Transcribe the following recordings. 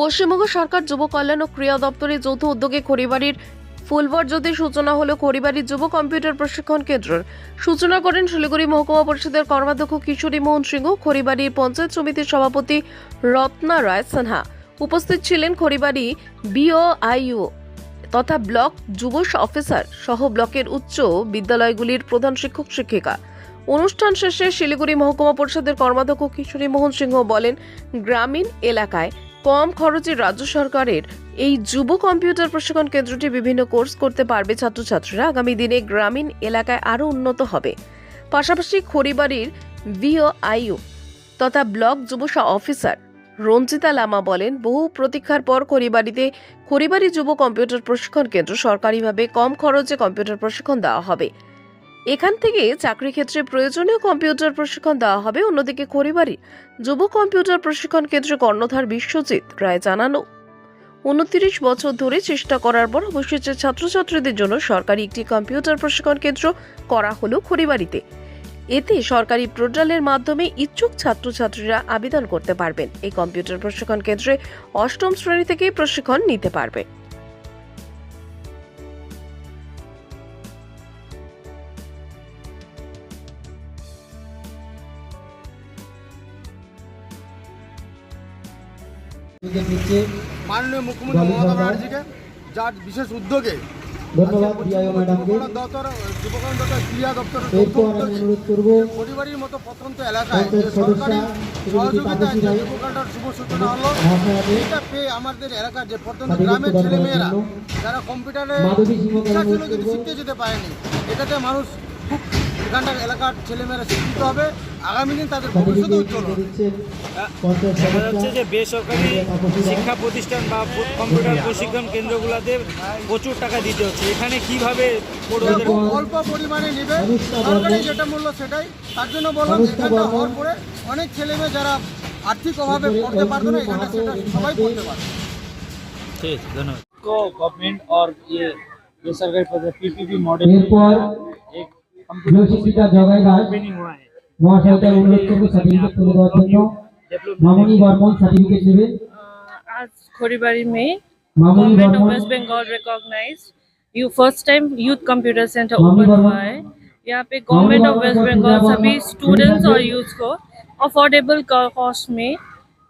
পশ্চিমবঙ্গ সরকার যুব কল্যাণ ও ক্রীড়া দপ্তরের যৌথ উদ্যোগে খড়িবাড়ির ফুলবর্জতে সূচনা হলো খড়িবাড়ির যুব কম্পিউটার প্রশিক্ষণ কেন্দ্রের। সূচনা করেন শিলিগুড়ি মহকুমা পরিষদের কর্মাধ্যক্ষ কিশোরী মোহন সিংহ, খড়িবাড়ির পঞ্চায়েত সমিতির সভাপতি রত্না রায় সিনহা। উপস্থিত ছিলেন খড়িবাড়ি বিওআইইউ তথা ব্লক যুব অফিসার সহ ব্লকের উচ্চ বিদ্যালয়গুলির প্রধান শিক্ষক শিক্ষিকা। অনুষ্ঠান শেষে শিলিগুড়ি মহকুমা পরিষদের কর্মাধ্যক্ষ কিশোরী মোহন সিংহ বলেন, গ্রামীণ এলাকায় কম খরচে রাজ্য সরকারের এই যুব কম্পিউটার প্রশিক্ষণ কেন্দ্রটি বিভিন্ন কোর্স করতে পারবে ছাত্রছাত্রীরা। আগামী দিনে গ্রামীণ এলাকায় আরও উন্নত হবে। পাশাপাশি খড়িবাড়ির ভিওআইইউ তথা ব্লক যুব অফিসার রঞ্জিতা লামা বলেন, বহু প্রতীক্ষার পর খড়িবাড়িতে খড়িবাড়ি যুব কম্পিউটার প্রশিক্ষণ কেন্দ্র সরকারিভাবে কম খরচে কম্পিউটার প্রশিক্ষণ দেওয়া হবে। এখান থেকে চাকরি ক্ষেত্রে প্রয়োজনীয় কম্পিউটার প্রশিক্ষণ দেওয়া হবে। অন্যদিকে খড়িবাড়ি যুব কম্পিউটার প্রশিক্ষণ কেন্দ্রে কর্ণধার বিশ্বজিৎ রায় জানানো। উনত্রিশ বছর ধরে চেষ্টা করার পর অবশেষে ছাত্রছাত্রীদের জন্য সরকারি একটি কম্পিউটার প্রশিক্ষণ কেন্দ্র করা হলো খড়িবাড়িতে। এতে সরকারি পোর্টালের মাধ্যমে ইচ্ছুক ছাত্রছাত্রীরা আবেদন করতে পারবেন। এই কম্পিউটার প্রশিক্ষণ কেন্দ্রে অষ্টম শ্রেণি থেকেই প্রশিক্ষণ নিতে পারবে। মাননীয় মুখ্যমন্ত্রী দলের মমতা ব্যানার্জিকে যার বিশেষ উদ্যোগে ধন্যবাদ ডিআইও ম্যাডামকে। দপ্তর যুবকল্যাণ দপ্তর ক্রীড়া দপ্তরের যৌথ এরপর আমি অনুরোধ করব। পরিবারের মতো প্রত্যন্ত এলাকায় যে পঞ্চায়েত সদস্যা সরকারি সহযোগিতায় যে রায় শুভ সূচনা হলো এটা পেয়ে আমাদের এলাকার যে প্রত্যন্ত গ্রামের যারা কম্পিউটারে ইচ্ছা ছিল করব। শিখতে যেতে পারেনি। এটাতে মানুষ এখানকার এলাকার ছেলেমেয়েরা শিক্ষিত হবে আগামী দিন তাদের ভবিষ্যতে সার্টিফিকেট উজ্জ্বল হবে দিচ্ছেন পঞ্চায়েত দেখা যাচ্ছে সদস্যা যে বেসরকারি তাপসী রায়। শিক্ষা প্রতিষ্ঠান বা প- কম্পিউটার প্রশিক্ষণ কেন্দ্রগুলোতে প্রচুর টাকা দিতে হচ্ছে এখানে কিভাবে পড়ুয়াদের খুব অল্প পরিমাণে নেবে অনুষ্কা সরকারি বর্মন। যেটা মূল্য সেটাই তার জন্য বললাম অনুষ্কা এখানটা বর্মন। হওয়ার পরে অনেক ছেলেমেয়ে যারা আর্থিক অভাবে এরপরে পড়তে পারবে না অর্জুন এখানটা মাহাতো সেটা সবাই ইতিমধ্যে পড়তে পারবে ঠিক ধন্যবাদ को गवर्नमेंट और ये ये सरकारी पद पीपीपी मॉडल এরপর एक গৃহ শিক্ষিকা জগাই রায় ट्रेनिंग हुआ है মহাশয়কে অনুরোধ করব সার্টিফিকেট তুলে দেওয়ার জন্য মামনি বর্মন সার্টিফিকেট নেবে Uh, आज खोरीबारी में Mamoni government of Barman West Bengal recognize you first time youth computer centre मामी ओपन वर्मा। हुआ है यहाँ पे गवर्नमेंट ऑफ वर्मा वेस्ट को बंगाल पूजा सभी वर्मा, स्टूडेंट्स पूजा और जी। यूथ को अफोर्डेबल कॉस्ट में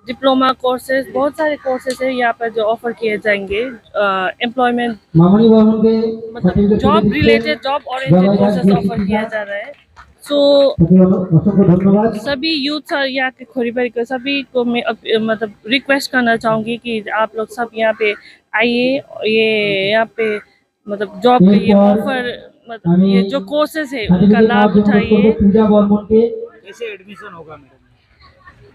डिप्लोमा कोर्सेज बहुत सारे कोर्सेज है यहाँ पर जो ऑफ़र किए जाएँगे एम्प्लॉयमेंट मतलब जॉब रिलेटेड जॉब और कोर्सेज ऑफ़र किया जा रहा है। सो सभी यूथ यहाँ के खोरीबारी को सभी को मैं मतलब रिक्वेस्ट करना चाहूँगी कि आप लोग सब यहाँ पे आइए ये यहाँ पे मतलब जॉब के ये ऑफ़र मतलब ये जो कोर्सेज है उनका लाभ उठाइए। एडमिशन होगा मेरा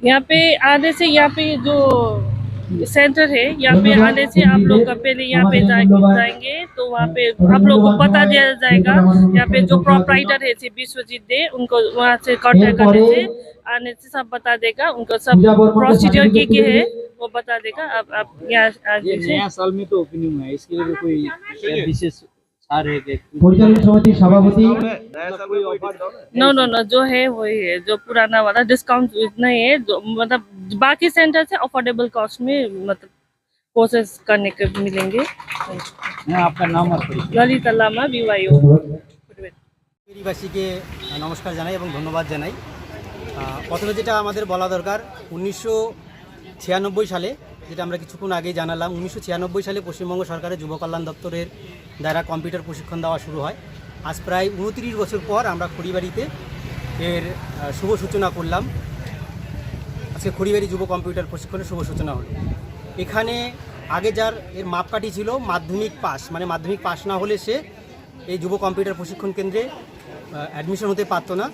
यहाँ पे आने से यहाँ पे जो सेंटर है यहाँ पे आने से आप लोग पहले यहाँ पे जाएँगे तो वहाँ पे आप लोग को पता दिया जाएगा। यहाँ पे जो प्रोपराइटर है विश्वजीत दे उनको वहाँ से कॉन्टेक्ट करने से आने से सब बता देगा। उनको सब प्रोसीजर की के है वो बता देगा। अब आप यहाँ साल में तो ओपनिंग है इसके लिए कोई विशेष सार है कि পরিচালনা সমিতির সভাপতি कोई ऑफर नो नो नो जो है वही है जो पुराना वाला डिस्काउंट नहीं है जो मतलब बाकी सेंटर से अफोर्डेबल कॉस्ट में मतलब कोर्सेज करने के मिलेंगे मैं आपका नाम और परिचय ललित लामा बीवाईओ ধন্যবাদ ফেরিবাসীকে নমস্কার জানাই এবং ধন্যবাদ জানাই আহ, প্রথমে যেটা আমাদের বলা দরকার উনিশশো ছিয়ানব্বই সালে যেটা আমরা কিছুক্ষণ আগেই জানালাম, উনিশশো ছিয়ানব্বই সালে পশ্চিমবঙ্গ সরকারের যুব কল্যাণ দপ্তরের দ্বারা কম্পিউটার প্রশিক্ষণ দেওয়া শুরু হয়। আজ প্রায় উনত্রিশ বছর পর আমরা খড়িবাড়িতে এর শুভ সূচনা করলাম। আজকে খড়িবাড়ি যুব কম্পিউটার প্রশিক্ষণের শুভ সূচনা হলো। এখানে আগে যার এর মাপকাঠি ছিল মাধ্যমিক পাস মানে মাধ্যমিক পাস না হলে সে এই যুব কম্পিউটার প্রশিক্ষণ কেন্দ্রে অ্যাডমিশন হতে পারতো না।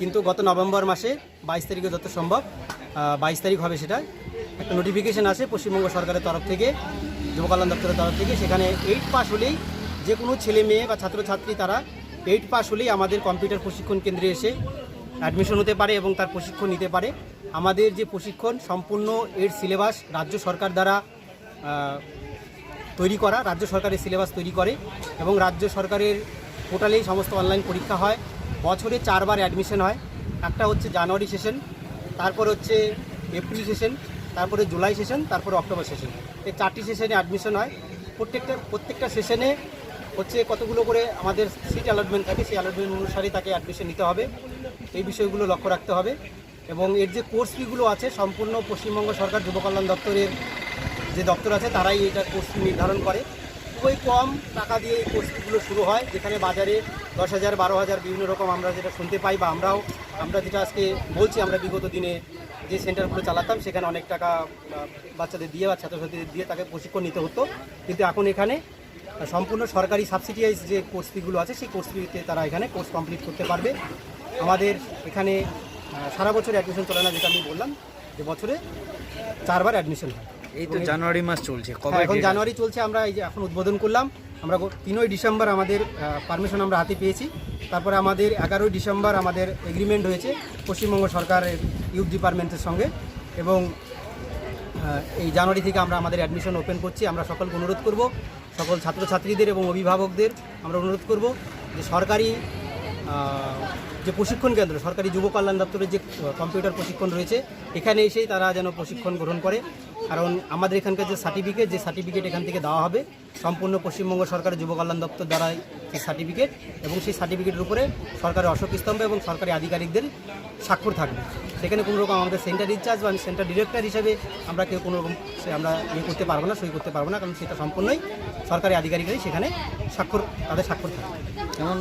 কিন্তু গত নভেম্বর মাসে বাইশ তারিখে যত সম্ভব বাইশ তারিখ হবে সেটা নোটিফিকেশন আছে পশ্চিমবঙ্গ সরকারের তরফ থেকে, যুব কল্যাণ দপ্তরের তরফ থেকে। সেখানে এইট পাস হলেই যে কোনো ছেলে মেয়ে বা ছাত্রছাত্রী তারা এইট পাস হলেই আমাদের কম্পিউটার প্রশিক্ষণ কেন্দ্রে এসে অ্যাডমিশন হতে পারে এবং তার প্রশিক্ষণ নিতে পারে। আমাদের যে প্রশিক্ষণ সম্পূর্ণ এর সিলেবাস রাজ্য সরকার দ্বারা তৈরি করা, রাজ্য সরকারের সিলেবাস তৈরি করে এবং রাজ্য সরকারের পোর্টালেই সমস্ত অনলাইন পরীক্ষা হয়। বছরে চারবার অ্যাডমিশন হয়। একটা হচ্ছে জানুয়ারি সেশন তারপর হচ্ছে এপ্রিল সেশন তারপরে জুলাই সেশন, তারপরে অক্টোবর সেশন। এই চারটি সেশনে অ্যাডমিশন হয়। প্রত্যেকটা প্রত্যেকটা সেশনে হচ্ছে কতগুলো করে আমাদের সিট অ্যালটমেন্ট থাকে, সেই অ্যালটমেন্ট অনুসারে তাকে অ্যাডমিশন নিতে হবে। এই বিষয়গুলো লক্ষ্য রাখতে হবে। এবং এর যে কোর্স ফিগুলো আছে, সম্পূর্ণ পশ্চিমবঙ্গ সরকার যুবকল্যাণ দপ্তরের যে দপ্তর আছে, তারাই এটা কোর্স নির্ধারণ করে। খুবই কম টাকা দিয়ে এই কোর্স ফিগুলো শুরু হয়, যেখানে বাজারে দশ হাজার, বারো হাজার বিভিন্ন রকম আমরা যেটা শুনতে পাই বা আমরাও, আমরা যেটা আজকে বলছি, আমরা বিগত দিনে যে সেন্টারগুলো চালাতাম সেখানে অনেক টাকা বাচ্চাদের দিয়ে বা ছাত্রছাত্রীদের দিয়ে তাকে প্রশিক্ষণ নিতে হতো। কিন্তু এখন এখানে সম্পূর্ণ সরকারি সাবসিডিয়াইজ যে কোর্স ফিগুলো আছে সেই কোর্স ফিতে তারা এখানে কোর্স কমপ্লিট করতে পারবে। আমাদের এখানে সারা বছর অ্যাডমিশন চলে না যেটা আমি বললাম যে বছরে চারবার অ্যাডমিশন হয়। এই তো জানুয়ারি মাস চলছে হ্যাঁ, এখন জানুয়ারি চলছে আমরা এই যে এখন উদ্বোধন করলাম। আমরা তিনই ডিসেম্বর আমাদের পারমিশন আমরা হাতে পেয়েছি। তারপরে আমাদের এগারোই ডিসেম্বর আমাদের এগ্রিমেন্ট হয়েছে। পশ্চিমবঙ্গ সরকারের ইউথ ডিপার্টমেন্টের সঙ্গে এবং এই জানুয়ারি থেকে আমরা আমাদের অ্যাডমিশন ওপেন করছি। আমরা সকলকে অনুরোধ করব, সকল ছাত্রছাত্রীদের এবং অভিভাবকদের আমরা অনুরোধ করব যে সরকারি যে প্রশিক্ষণ কেন্দ্র, সরকারি যুব কল্যাণ দপ্তরের যে কম্পিউটার প্রশিক্ষণ রয়েছে, এখানে এসেই তারা যেন প্রশিক্ষণ গ্রহণ করে। কারণ আমাদের এখানকার যে সার্টিফিকেট যে সার্টিফিকেট এখান থেকে দেওয়া হবে, সম্পূর্ণ পশ্চিমবঙ্গ সরকারের যুব কল্যাণ দপ্তর দ্বারাই সেই সার্টিফিকেট এবং সেই সার্টিফিকেটের উপরে সরকারের অশোক স্তম্ভ এবং সরকারি আধিকারিকদের স্বাক্ষর থাকবে। সেখানে কোনো রকম আমাদের সেন্টার ইনচার্জ বা সেন্টার ডিরেক্টর হিসেবে আমরা কেউ কোনো রকম সে আমরা ইয়ে করতে পারব না, সই করতে পারব না, কারণ সেটা সম্পূর্ণই সরকারি আধিকারিকরাই সেখানে স্বাক্ষর, তাদের স্বাক্ষর থাকবে। যেমন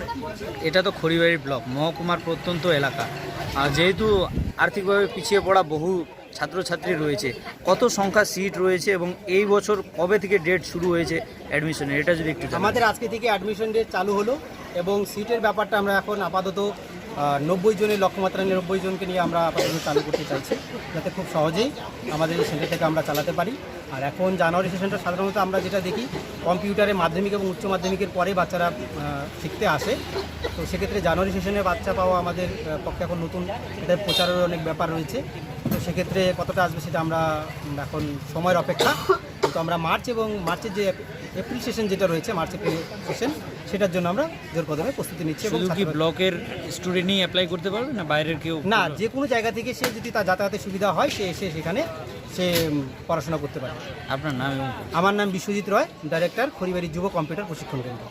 এটা তো খড়িবাড়ি ব্লক, মহকুমার প্রত্যন্ত এলাকা। যেহেতু আর্থিকভাবে পিছিয়ে পড়া বহু ছাত্রছাত্রী রয়েছে, কত সংখ্যা সিট রয়েছে এবং এই বছর কবে থেকে ডেট শুরু হয়েছে অ্যাডমিশনের এটা যদি একটু আমাদের আজকে থেকে অ্যাডমিশন ডেট চালু হলো এবং সিটের ব্যাপারটা আমরা এখন আপাতত নব্বই জনের লক্ষ্যমাত্রা নব্বই জনকে নিয়ে আমরা আপাতত চালু করতে চাইছি, যাতে খুব সহজেই আমাদের এই সেন্টার থেকে আমরা চালাতে পারি। আর এখন জানুয়ারি সেশনটা সাধারণত আমরা যেটা দেখি, কম্পিউটারে মাধ্যমিক এবং উচ্চ মাধ্যমিকের পরে বাচ্চারা শিখতে আসে। তো সেক্ষেত্রে জানুয়ারি সেশনে বাচ্চা পাওয়া আমাদের পক্ষে এখন নতুন এটা প্রচারের অনেক ব্যাপার রয়েছে। তো সেক্ষেত্রে কতটা আসবে সেটা আমরা এখন সময়ের অপেক্ষা। কিন্তু আমরা মার্চ এবং মার্চের যে এপ্রিল সেশন যেটা রয়েছে মার্চ এপ্রিল সেশন সেটার জন্য আমরা জোর কদমে প্রস্তুতি নিচ্ছি এবং কি ব্লকের স্টুডেন্টই অ্যাপ্লাই করতে পারবে না বাইরের কেউ না যে কোনো জায়গা থেকে সে যদি তার যাতায়াতের সুবিধা হয় সে এসে সেখানে সে পড়াশোনা করতে পারে। আপনার নাম আমার নাম বিশ্বজিৎ রয় ডাইরেক্টর খড়িবাড়ি যুব কম্পিউটার প্রশিক্ষণ কেন্দ্র।